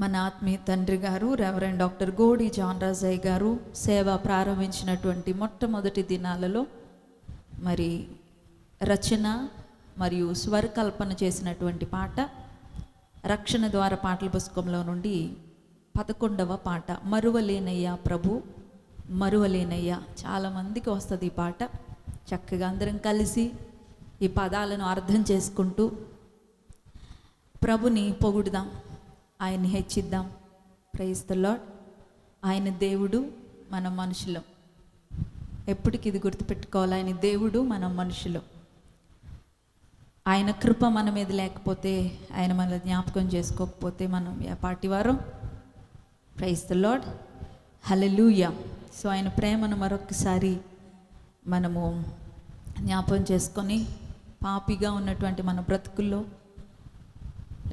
మన ఆత్మీయ తండ్రి గారు రెవరెండ్ డాక్టర్ గోడి జాన్రాజయ్య గారు సేవ ప్రారంభించినటువంటి మొట్టమొదటి దినాలలో మరి రచన మరియు స్వరకల్పన చేసినటువంటి పాట రక్షణ ద్వారా పాటల పుస్తకంలో నుండి పదకొండవ పాట మరువలేనయ్యా ప్రభు మరువలేనయ్యా చాలామందికి వస్తుంది ఈ పాట. చక్కగా అందరం కలిసి ఈ పదాలను అర్థం చేసుకుంటూ ప్రభుని పొగుడుదాం. ఆయన్ని హెచ్చిద్దాం. ప్రైజ్ ద లాడ్ ఆయన దేవుడు మనం మనుషులం. ఎప్పటికి ఇది గుర్తుపెట్టుకోవాలి? ఆయన దేవుడు మనం మనుషులం. ఆయన కృప మన మీద లేకపోతే ఆయన మన జ్ఞాపకం చేసుకోకపోతే మనం ఏ వారం? Praise the lord hallelujah so ఆయన ప్రేమను మరొకసారి మనము జ్ఞాపకం చేసుకొని పాపిగా ఉన్నటువంటి మన బ్రతుకుల్లో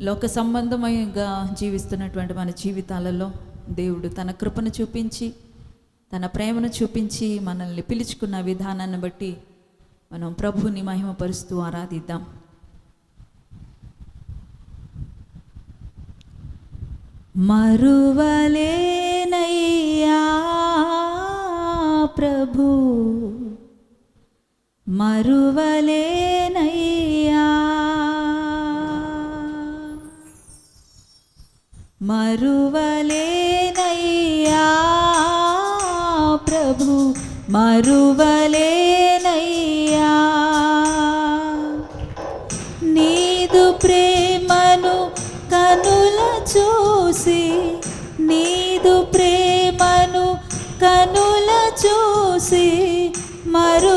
లోక సంబంధమయంగా జీవిస్తున్నటువంటి మన జీవితాలలో దేవుడు తన కృపను చూపించి తన ప్రేమను చూపించి మనల్ని పిలుచుకున్న విధానాన్ని బట్టి మనం ప్రభుని మహిమపరుస్తూ ఆరాధిద్దాం. మరువలేనయ్యా ప్రభు మరువలేనయ్యా మరువలేనయ్యా ప్రభు మరువలేనయ్యా. నీదు ప్రేమను కనుల చూసి నీదు ప్రేమను కనుల చూసి మరువలేనయ్యా.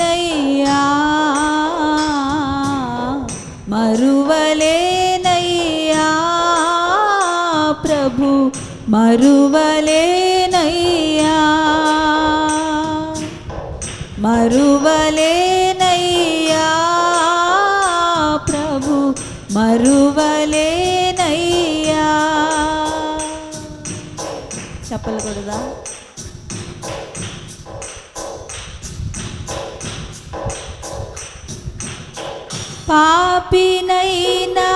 మరువలేనయ్యా మరువలేనయ్యా. మరువలేనయ్యా. ప్రభు మరువలేనయ్యా. చెప్పలకూడదా పాపినైనా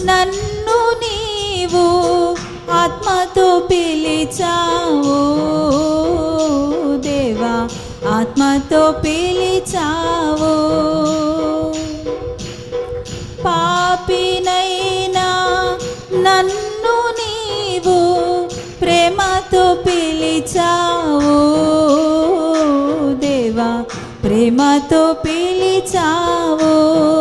నన్ను నీవు ఆత్మతో పిలిచావు దేవా. ఆత్మతో పిలిచావు. పాపినైనా నన్ను నీవు ప్రేమతో పిలిచావు దేవా. ప్రేమతో పిలిచావు.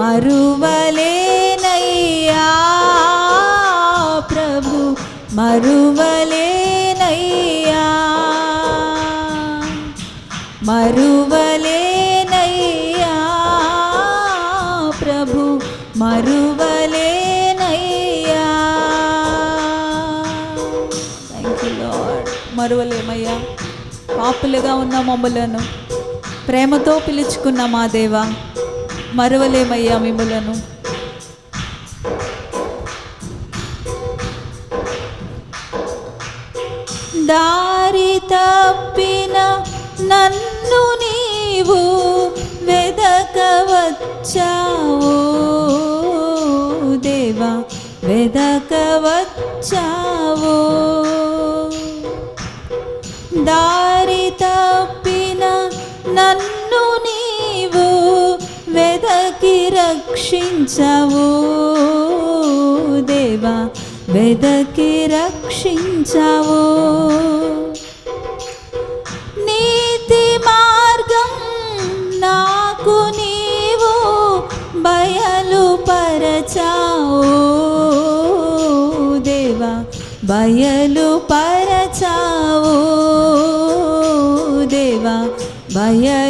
మరువలేనయ్యా ప్రభు మరువలేనయ్యా. మరువలేనయ్యా ప్రభు మరువలేనయ్యా. థ్యాంక్ యూ లార్డ్ మరువలేమయ్యా. పాపులుగా ఉన్న మమ్మలను ప్రేమతో పిలుచుకున్న మా దేవా మరవలేమయ్యా మిమ్మలను. దారి తప్పిన నన్ను నీవు వెదకవచ్చావు. దేవా వెదకవచ్చా? రక్షించవు దేవా వెదకి రక్షించవు. నీతి మార్గం నాకు నీవు బయలు పరచావు దేవా బయలు పరచావు దేవా బయలు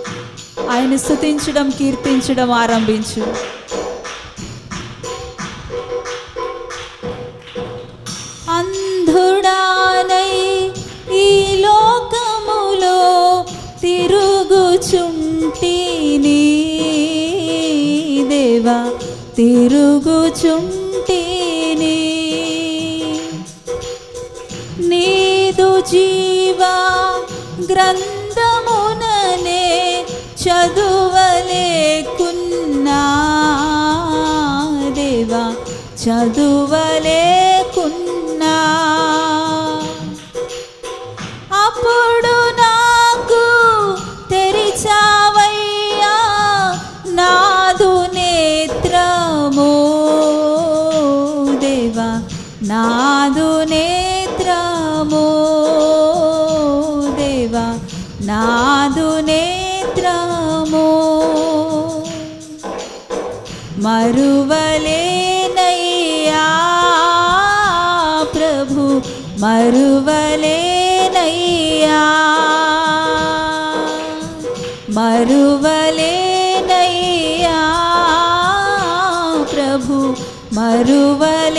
ఆయన స్థుతించడం కీర్తించడం ఆరంభించు. అంధుడానై ఈ లోకములో తిరుగుచుంటిని దేవా తిరుగుచుంటిని. నీదు జీవా గ్రంథ చదువలేకున్నా దేవా చదువలేకున్నా అప్పుడు నాకు తెరిచావయ్యా నాదు నేత్రమో దేవా నా మరువలేనయ్యా ప్రభు మరువలేనయ్యా మరువలేనయ్యా ప్రభు మరువలేనయ్యా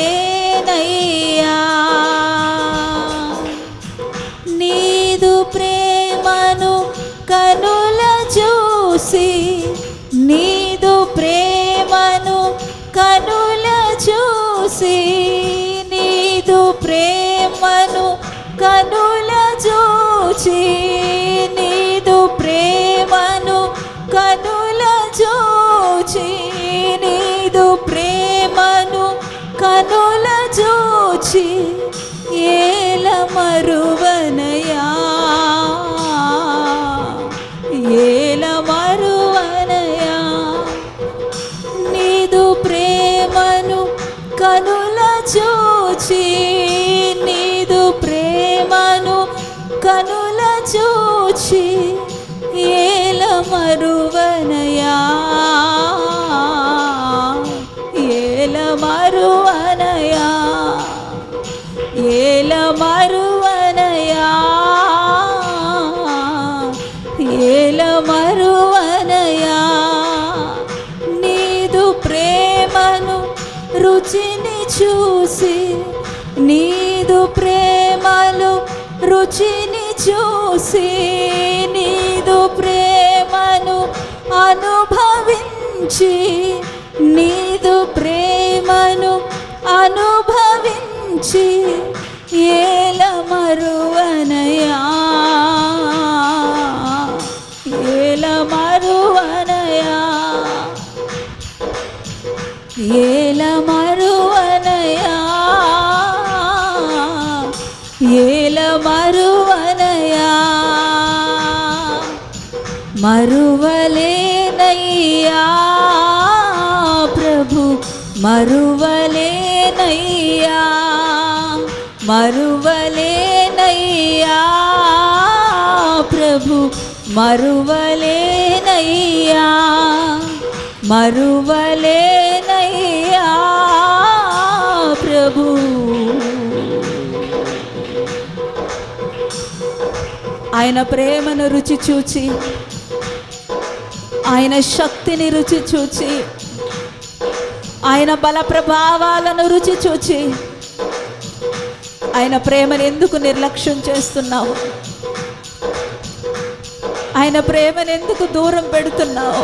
కనుల చూచి ఏల మరువనయా ఏల మరువనయా? నీదు ప్రేమను రుచిని చూసి నీదు ప్రేమలు రుచిని చూసి నీదు ప్రేమను అనుభవించి నీదు ప్రేమను అనుభవించి ఏల మరువనయా? మరువనయా ఏల మరువనయా ఏల మరువనయా మరువలేనయ్యా ప్రభు మరువలేనయ్యా మరువ మరువలేనయ్యా మరువలేనయ్యా ప్రభు. ఆయన ప్రేమను రుచి చూచి ఆయన శక్తిని రుచి చూచి ఆయన బల ప్రభావాలను రుచి చూచి ఆయన ప్రేమను ఎందుకు నిర్లక్ష్యం చేస్తున్నావు? ఆయన ప్రేమను ఎందుకు దూరం పెడుతున్నావు?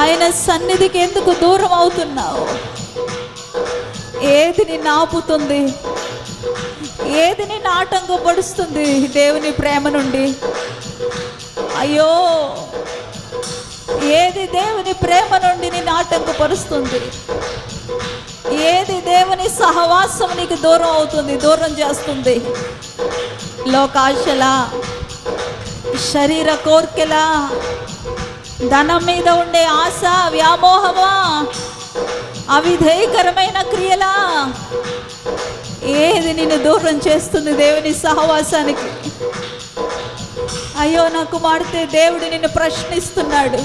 ఆయన సన్నిధికి ఎందుకు దూరం అవుతున్నావు? ఏది నిన్ను ఆపుతుంది? ఏది నిన్ను ఆటంకపడుస్తుంది దేవుని ప్రేమ నుండి? అయ్యో ఏది దేవుని ప్రేమ నుండి నిన్ను ఆటంకపరుస్తుంది? ఏది దేవుని సహవాసం నీకు దూరం అవుతుంది దూరం చేస్తుంది? లోకాశలా శరీర కోర్కెల. ధనం మీద ఉండే ఆశ వ్యామోహమా? అవిధేయకరమైన క్రియలా? ఏది నిన్ను దూరం చేస్తుంది దేవుని సహవాసానికి? అయ్యో నా కుమార్తె దేవుడు నిన్ను ప్రశ్నిస్తున్నాడు.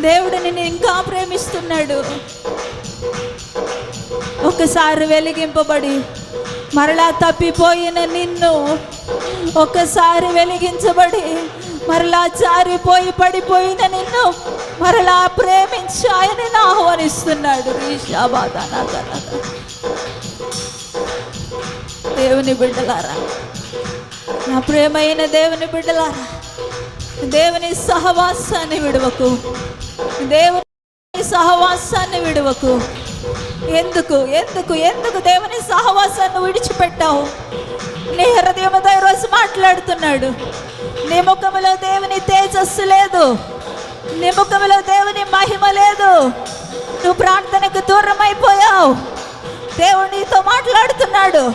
దేవుడు నిన్ను ఇంకా ప్రేమిస్తున్నాడు. ఒకసారి వెలిగింపబడి మరలా తప్పిపోయిన నిన్ను ఒక్కసారి వెలిగించబడి మరలా జారిపోయి పడిపోయిన నిన్ను మరలా ప్రేమించి ఆయన ఆహ్వానిస్తున్నాడు. దేవుని బిడ్డలారా నా ప్రేమైన దేవుని బిడ్డలారా దేవుని సహవాసాన్ని విడవకు. దేవుని సహవాసాన్ని విడవకు. ఎందుకు ఎందుకు ఎందుకు దేవుని సహవాసాన్ని విడిచిపెట్టావు? నీ హృదయముతో ఈరోజు మాట్లాడుతున్నాడు. నీ ముఖములో దేవుని తేజస్సు లేదు. నీ ముఖములో దేవుని మహిమ లేదు. నువ్వు ప్రార్థనకు దూరం అయిపోయావు దేవుడు నీతో మాట్లాడుతున్నాడు.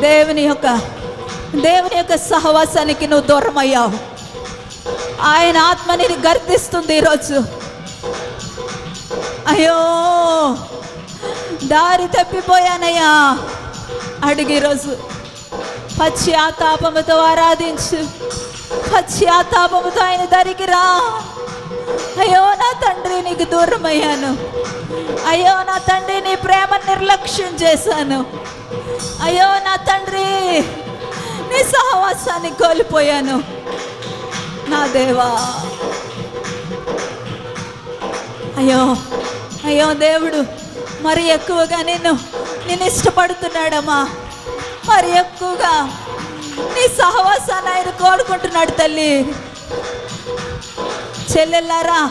దేవుని యొక్క దేవుని యొక్క సహవాసానికి నువ్వు దూరం అయ్యావు ఆయన ఆత్మని నేను గర్దిస్తుంది ఈరోజు అయ్యో దారి తప్పిపోయానయ్యా. అడిగి ఈరోజు పశ్చాత్తాపముతో ఆరాధించు పశ్చాత్తాపముతో ఆయన దరికి రా. అయ్యో నా తండ్రి నీకు దూరం అయ్యాను అయ్యో నా తండ్రి నీ ప్రేమ నిర్లక్ష్యం చేశాను. అయ్యో నా తండ్రి నీ సహవాసాన్ని కోల్పోయాను. నా దేవా. అయ్యో అయ్యో దేవుడు మరి ఎక్కువగా నిన్ను నేను ఇష్టపడుతున్నాడమ్మా. మరి ఎక్కువగా నీ సహవాసాన్ని ఆయన కోరుకుంటున్నాడు తల్లి. చెల్లెల్లారా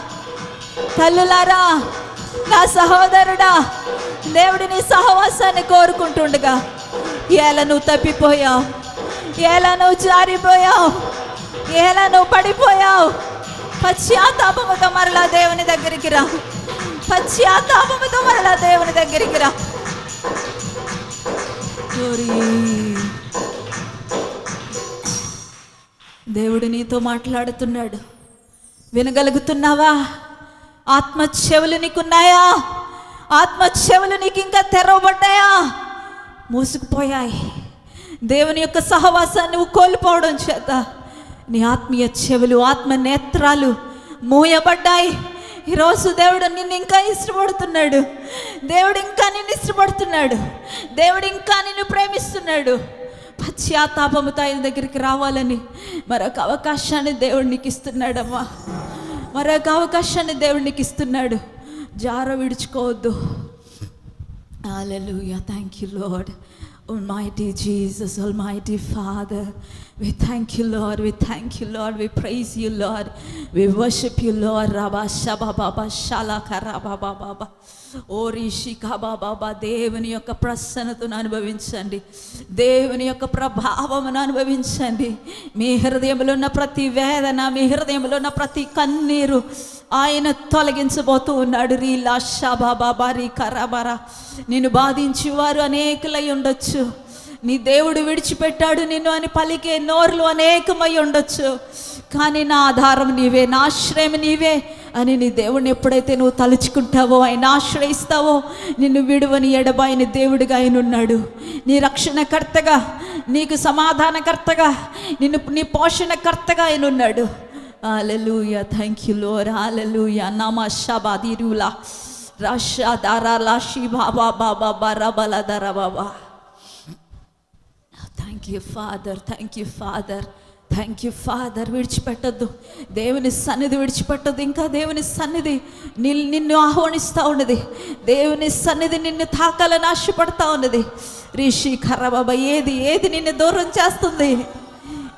తల్లులారా నా సహోదరుడా దేవుడి నీ సహవాసాన్ని కోరుకుంటుండగా. ఎలా నువ్వు తప్పిపోయావు? ఎలా నువ్వు జారిపోయావు? ఎలా నువ్వు పడిపోయావు? పశ్చాత్తాపముతో మరలా దేవుని దగ్గరికి రా. పశ్చాత్తాపముతో మరలా దేవుని దగ్గరికి రా. దేవుడు నీతో మాట్లాడుతున్నాడు. వినగలుగుతున్నావా? ఆత్మ చెవులు నీకున్నాయా? ఆత్మ చెవులు నీకు ఇంకా తెరవబడ్డాయా? మూసుకుపోయాయి. దేవుని యొక్క సహవాసాన్ని నువ్వు కోల్పోవడం చేత నీ ఆత్మీయ చెవులు ఆత్మ నేత్రాలు మూయబడ్డాయి. ఈరోజు దేవుడు నిన్ను ఇంకా ఇష్టపడుతున్నాడు. దేవుడు ఇంకా నిన్ను ఇష్టపడుతున్నాడు. దేవుడు ఇంకా నిన్ను ప్రేమిస్తున్నాడు. పశ్చాత్తాపముతో ఆయన దగ్గరికి రావాలని మరొక అవకాశాన్ని దేవుడు నీకు ఇస్తున్నాడమ్మా. మరొక అవకాశాన్ని దేవుడు నీకు ఇస్తున్నాడు. జార విడుచుకోవద్దు. Hallelujah. Thank you Lord. Almighty Jesus, Almighty Father. We thank you, Lord. We thank you, Lord. We praise you, Lord. We worship you, Lord. Rabba Shaba Baba Shalaka Rabba Baba. ఓ రిషికా బాబా దేవుని యొక్క ప్రసన్నతను అనుభవించండి దేవుని యొక్క ప్రభావమును అనుభవించండి మీ హృదయంలో ఉన్న ప్రతి వేదన మీ హృదయంలో ఉన్న ప్రతి కన్నీరు ఆయన తొలగించబోతూ ఉన్నాడు. రీ లాషా బాబా రీ కరాబారా నిన్ను బాధించి వారు అనేకులై ఉండొచ్చు. నీ దేవుడు విడిచిపెట్టాడు నిన్ను అని పలికే నోర్లు అనేకమై ఉండొచ్చు. కానీ నా ఆధారం నీవే నా ఆశ్రయం నీవే అని నీ దేవుడిని ఎప్పుడైతే నువ్వు తలుచుకుంటావో ఆయన ఆశ్రయిస్తావో నిన్ను విడువని ఎడబాయిన దేవుడిగా ఆయన ఉన్నాడు. నీ రక్షణకర్తగా నీకు సమాధానకర్తగా నిన్ను నీ పోషణకర్తగా ఆయన ఉన్నాడు. Hallelujah thank you lord hallelujah నమ షబాదిరులా రషా దారా లాషి బాబా బాబా బరబల దర బాబా thank you father thank you father thank you father విడిచిపెట్టద్దు. దేవుని సన్నిధి విడిచిపెట్టద్దు. ఇంకా దేవుని సన్నిధి ని నిన్ను ఆహ్వానిస్తూ ఉన్నది. దేవుని సన్నిధి నిన్ను తాకాలని ఆశపడతా ఉన్నది. రిషి ఖరాబాబా ఏది ఏది నిన్ను దూరం చేస్తుంది?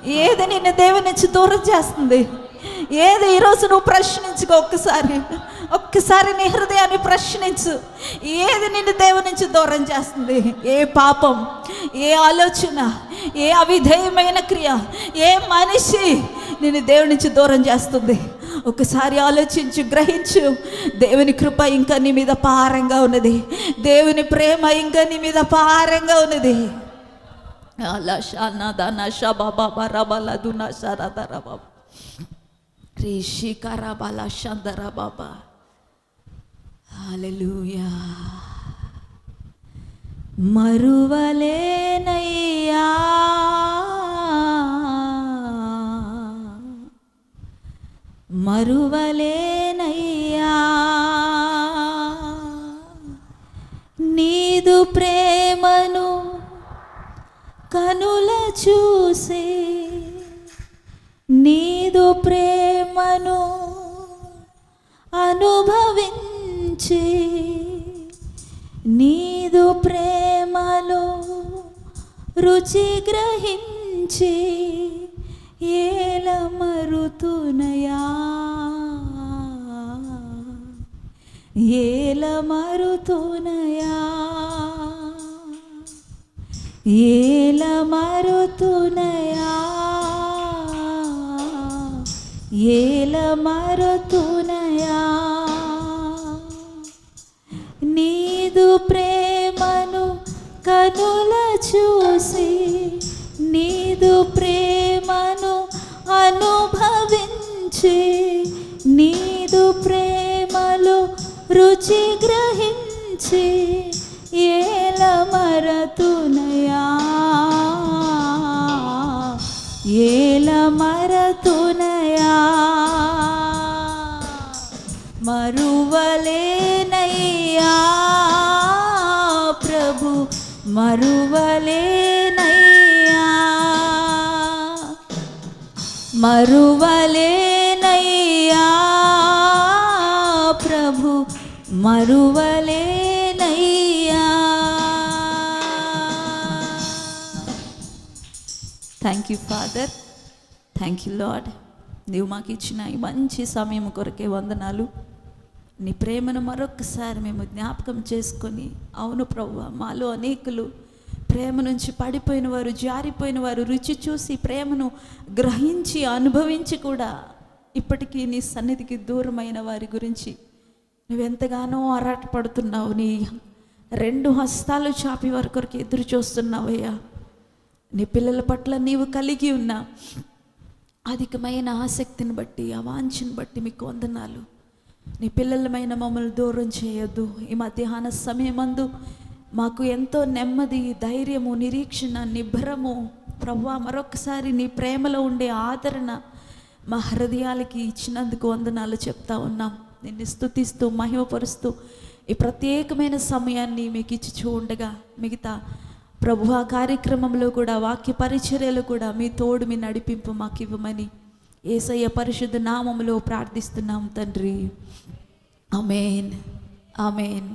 ఏది నిన్ను దేవుని నుంచి దూరం చేస్తుంది? ఏది ఈరోజు నువ్వు ప్రశ్నించుకో ఒక్కసారి. ఒక్కసారి నీ హృదయాన్ని ప్రశ్నించు. ఏది నిన్ను దేవుని నుంచి దూరం చేస్తుంది? ఏ పాపం? ఏ ఆలోచన? ఏ అవిధేయమైన క్రియ? ఏ మనిషి నిన్ను దేవుని నుంచి దూరం చేస్తుంది? ఒకసారి ఆలోచించు గ్రహించు. దేవుని కృప ఇంకా నీ మీద పారంగా ఉన్నది. దేవుని ప్రేమ ఇంకా నీ మీద పారంగా ఉన్నది. అలా షానా దానా షా బాబా బరాబాలా దునా షారా బాబా రిషి రిషికారాబాల షందరా బాబా హల్లెలూయా మరువలేనయ్యా మరువలేనయ్యా ప్రేమను కనుల చూసే నీదు ప్రేమను అనుభవించి నీదు ప్రేమలో రుచి గ్రహించి ఏల మరుతునయా ఏల మరుతునయా ఏల మరుతునయా ఏల మరుతునయా? నీదు ప్రేమను కనుల చూసి నీదు ప్రేమను అనుభవించి నీదు ప్రేమలు రుచి గ్రహించి ఏల మరతునయా? ఏల మరతునయా మరువలేనయ్యా ప్రభు మరువలేనయ్యా. మరువలేనయ్యా ప్రభు మరువలేనయ్యా. Thank you father thank you lord నీవు మాకు ఇచ్చిన ఈ మంచి సమయం కొరకే వందనాలు. నీ ప్రేమను మరొకసారి మేము జ్ఞాపకం చేసుకొని అవును ప్రభు మాలో అనేకులు ప్రేమ నుంచి పడిపోయిన వారు జారిపోయిన వారు రుచి చూసి ప్రేమను గ్రహించి అనుభవించి కూడా ఇప్పటికీ నీ సన్నిధికి దూరమైన వారి గురించి నువ్వెంతగానో ఆరాటపడుతున్నావు. నీ రెండు హస్తాలు చాపి వారి కొరకు ఎదురు చూస్తున్నావయ్యా నీ పిల్లల పట్ల నీవు కలిగి ఉన్న అధికమైన ఆసక్తిని బట్టి అవాంఛను బట్టి మీకు వందనాలు. నీ పిల్లలమైన మమ్మల్ని దూరం చేయొద్దు. ఈ మధ్యాహ్న సమయమందు మాకు ఎంతో నెమ్మది ధైర్యము నిరీక్షణ నిభ్రము ప్రవ్వా మరొకసారి నీ ప్రేమలో ఉండే ఆదరణ మా హృదయాలకి ఇచ్చినందుకు వందనాలు చెప్తా ఉన్నాం. నిన్ను స్తుతిస్తూ మహిమపరుస్తూ ఈ ప్రత్యేకమైన సమయాన్ని మీకు ఇచ్చి చూడగా మిగతా ప్రభు ఆ కార్యక్రమంలో కూడా వాక్య పరిచర్యలు కూడా మీ తోడు మీ నడిపింపు మాకు ఇవ్వమని ఏసయ్య పరిశుద్ధ నామములో ప్రార్థిస్తున్నాం తండ్రి. అమేన్ అమేన్